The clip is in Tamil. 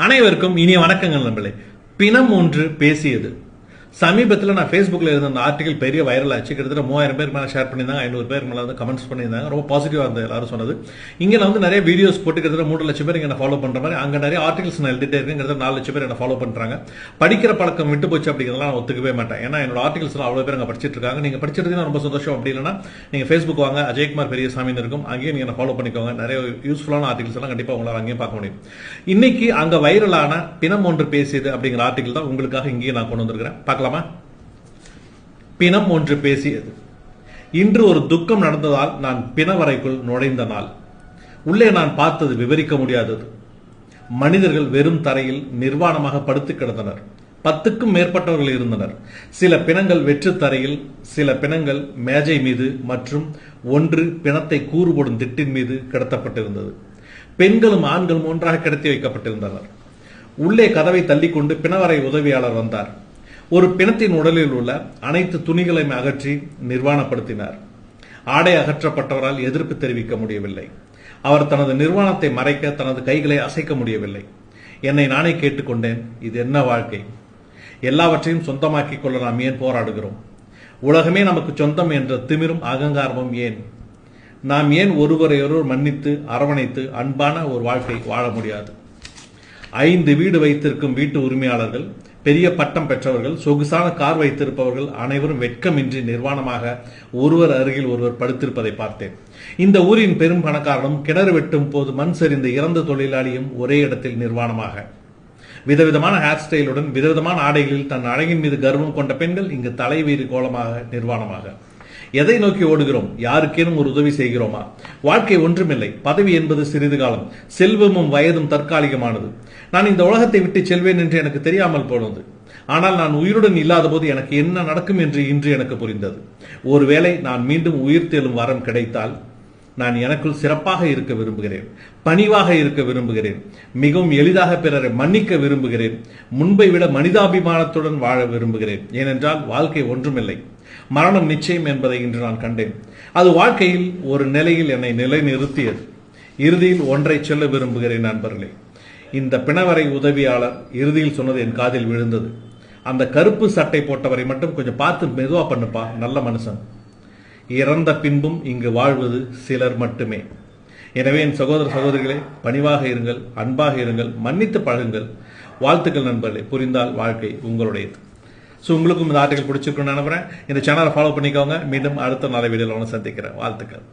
அனைவருக்கும் இனிய வணக்கங்கள் நண்பர்களே. பிணம் ஒன்று பேசியது. சமீபத்தில் நான் ஃபேஸ்புக்கில் இருந்த அந்த ஆர்டிகல் பெரிய வைரல் ஆச்சு. கிட்டத்தட்ட மூவாயிரம் பேர் மேலே ஷேர் பண்ணியிருந்தாங்க. ஐநூறு பேர் மேலே வந்து கமெண்ட்ஸ் பண்ணியிருந்தாங்க. ரொம்ப பாசிட்டிவாக இருந்தது எல்லாரும் சொன்னது. இங்கே நான் வந்து நிறைய வீடியோஸ் போட்டு கிட்டத்தட்ட மூணு லட்சம் பேர் என்ன ஃபாலோ பண்ணுற மாதிரி அங்கே நிறைய ஆர்டிகல்ஸ் நான் எழுதிட்டே இருக்கேன். கிட்டத்தட்ட நாலு லட்சம் பேர் என்ன ஃபாலோ பண்ணுறாங்க படிக்கிற பழக்கம் விட்டு போச்சு அப்படிங்கிறதெல்லாம் நான் ஒத்துக்கவே மாட்டேன். ஏன்னா என்னோட ஆர்டிகல்ஸ்லாம் அவ்வளோ பேர் அங்கே படிச்சிட்டு இருக்காங்க. நீங்கள் படிச்சிருந்தீங்கன்னா ரொம்ப சந்தோஷம். அப்படி இல்லைன்னா நீங்கள் ஃபேஸ்புக் வாங்க. அஜய்குமார் பெரியசாமின்னு இருக்கும். அங்கேயும் நீங்கள் ஃபாலோ பண்ணிக்கோங்க. நிறைய யூஸ்ஃபுல்லான ஆர்டிகல்ஸ் எல்லாம் கண்டிப்பாக உங்களால் அங்கேயும் பார்க்க முடியும். இன்னைக்கு அங்கே வைரலான பிணம் ஒன்று பேசியது அப்படிங்கிற ஆர்டிகல் தான் உங்களுக்காக இங்கேயே நான் கொண்டு வந்திருக்கிறேன். பார்க்கலாமா? பிணம் ஒன்று பேசியது. இன்று ஒரு துக்கம் நடந்ததால் நான் பிணவரைக்குள் நுழைந்த நாள். உள்ளே நான் பார்த்தது விவரிக்க முடியாதது. மனிதர்கள் வெறும் தரையில் நிர்வாணமாக படுத்து கிடந்தனர். பத்துக்கும் மேற்பட்டவர்கள் இருந்தனர். சில பிணங்கள் வெற்று தரையில் சில பிணங்கள் மேஜை மீது மற்றும் ஒன்று பிணத்தை கூறுபடும் திட்டின் மீது கிடத்தப்பட்டிருந்தது. பெண்களும் ஆண்களும் ஒன்றாக கிடத்தி வைக்கப்பட்டிருந்தனர். உள்ளே கதவை தள்ளிக்கொண்டு பிணவரை உதவியாளர் வந்தார். ஒரு பிணத்தின் உடலில் உள்ள அனைத்து துணிகளையும் அகற்றி நிர்வாணப்படுத்தினார். ஆடை அகற்றப்பட்டவரால் எதிர்ப்பு தெரிவிக்க முடியவில்லை. அவர் தனது நிர்வாணத்தை மறைக்க தனது கைகளை அசைக்க முடியவில்லை. என்னை நானே கேட்டுக்கொண்டேன். இது என்ன வாழ்க்கை? எல்லாவற்றையும் சொந்தமாக்கிக் கொள்ள நாம் ஏன் போராடுகிறோம்? உலகமே நமக்கு சொந்தம் என்ற திமிரும் அகங்காரமும் ஏன்? நாம் ஏன் ஒருவரையொருவர் மன்னித்து அரவணைத்து அன்பான ஒரு வாழ்க்கை வாழ முடியாது? ஐந்து வீடு வைத்திருக்கும் வீட்டு உரிமையாளர்கள் பெரிய பட்டம் பெற்றவர்கள் சொகுசான கார் வைத்திருப்பவர்கள் அனைவரும் வெட்கமின்றி நிர்வாணமாக ஒருவர் அருகில் ஒருவர் படுத்திருப்பதை பார்த்தேன். இந்த ஊரின் பெரும் பணக்காரனும் கிணறு வெட்டும் போது மண் சரிந்த இறந்த தொழிலாளியும் ஒரே இடத்தில் நிர்வாணமாக. விதவிதமான ஹேர் ஸ்டைலுடன் விதவிதமான ஆடைகளில் தன் அழகின் மீது கர்வம் கொண்ட பெண்கள் இங்கு தலைவீறு கோலமாக நிர்வாணமாக. எதை நோக்கி ஓடுகிறோம்? யாருக்கேனும் ஒரு உதவி செய்கிறோமா? வாழ்க்கை ஒன்றுமில்லை. பதவி என்பது சிறிது காலம். செல்வமும் வயதும் தற்காலிகமானது. நான் இந்த உலகத்தை விட்டு செல்வேன் என்று எனக்கு தெரியாமல் போனது. ஆனால் நான் உயிருடன் இல்லாத போது எனக்கு என்ன நடக்கும் என்று இன்று எனக்கு புரிந்தது. ஒருவேளை நான் மீண்டும் உயிர் தேலும் வரம் கிடைத்தால் நான் எனக்குள் சிறப்பாக இருக்க விரும்புகிறேன். பணிவாக இருக்க விரும்புகிறேன். மிகவும் எளிதாக பிறரை மன்னிக்க விரும்புகிறேன். முன்பை விட மனிதாபிமானத்துடன் வாழ விரும்புகிறேன். ஏனென்றால் வாழ்க்கை ஒன்றுமில்லை. மரணம் நிச்சயம் என்பதை இன்று நான் கண்டேன். அது வாழ்க்கையில் ஒரு நிலையில் என்னை நிலைநிறுத்தியது. இறுதியில் ஒன்றை சொல்ல விரும்புகிறேன் நண்பர்களே. இந்த பிணவரை உதவியாளர் இறுதியில் சொன்னது என் காதில் விழுந்தது. அந்த கருப்பு சட்டை போட்டவரை மட்டும் கொஞ்சம் பார்த்து மெதுவா பண்ணுப்பா நல்ல மனுஷன். இறந்த பின்பும் இங்கு வாழ்வது சிலர் மட்டுமே. எனவே என் சகோதர சகோதரிகளே பணிவாக இருங்கள் அன்பாக இருங்கள் மன்னித்து பழகுங்கள். வாழ்த்துக்கள் நண்பர்களே புரிந்தால் வாழ்க்கை உங்களுடையது. ஸோ உங்களுக்கும் இந்த ஆர்டிகல் பிடிச்சிருக்குன்னு நினைக்கிறேன் இந்த சேனலை ஃபாலோ பண்ணிக்கோங்க. மீண்டும் அடுத்த நல்ல வீடியோவில் ஒன்று சந்திக்கிறேன். வாழ்த்துக்கள்.